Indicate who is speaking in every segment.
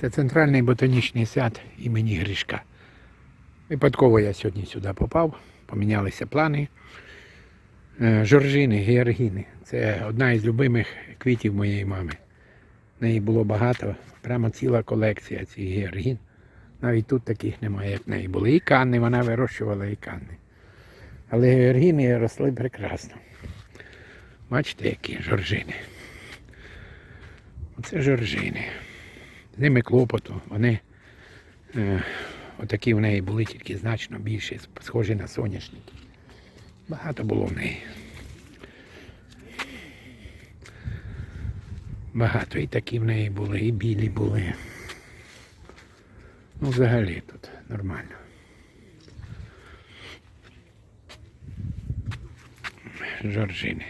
Speaker 1: Це центральний ботанічний сад імені Гришка. Випадково я сьогодні сюди попав, помінялися плани. Е, Жоржини, георгіни. Це одна із любимих квітів моєї мами. В неї було багато, прямо ціла колекція цих георгін. Навіть тут таких немає, як в неї були. І канни, вона вирощувала і канни. Але георгіни росли прекрасно. Бачите, які жоржини. Оце жоржини. Ними клопоту. Вони е, отакі в неї були тільки значно більші, схожі на соняшники. Багато було в неї. Багато і такі в неї були, і білі були. Ну, взагалі тут нормально. Жоржини.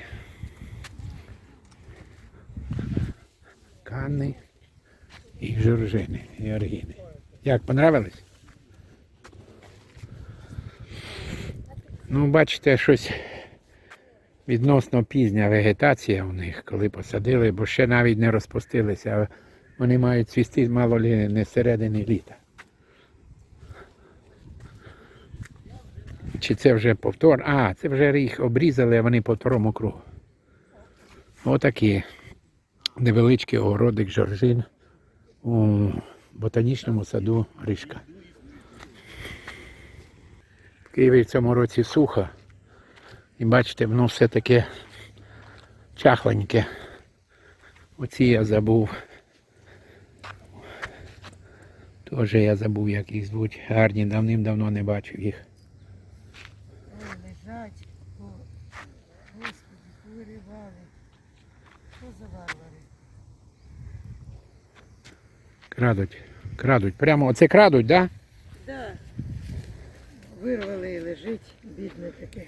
Speaker 1: Канни і жоржини, і оргіни. Як, понравились? Ну, бачите, щось відносно пізня вегетація у них, коли посадили, бо ще навіть не розпустилися, вони мають цвісти мало лі не середини літа. Чи це вже повтор? А, це вже їх обрізали, а вони по второму кругу. Отакі невеличкий огородик жоржин у ботанічному саду Ришка. В Києві в цьому році сухо. І бачите, воно все таке чахленьке. Оці я забув. Теж я забув, як їх звуть. Гарні, давним-давно не бачив їх.
Speaker 2: Ой, лежать. Господи, повиривали. Що за варвари?
Speaker 1: Крадуть. Крадуть. Прямо оце крадуть, так? Да?
Speaker 2: Да. Вирвали і лежить, бідне таке.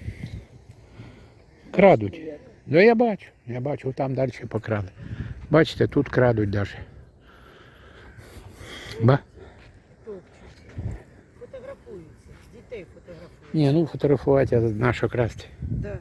Speaker 1: Крадуть. Ну я бачу, я бачу, там далі покрали. Бачите, тут крадуть навіть. Ба?
Speaker 2: Фотографуються. Дітей фотографують.
Speaker 1: Ні, ну фотографувати, а на що красти.
Speaker 2: Да.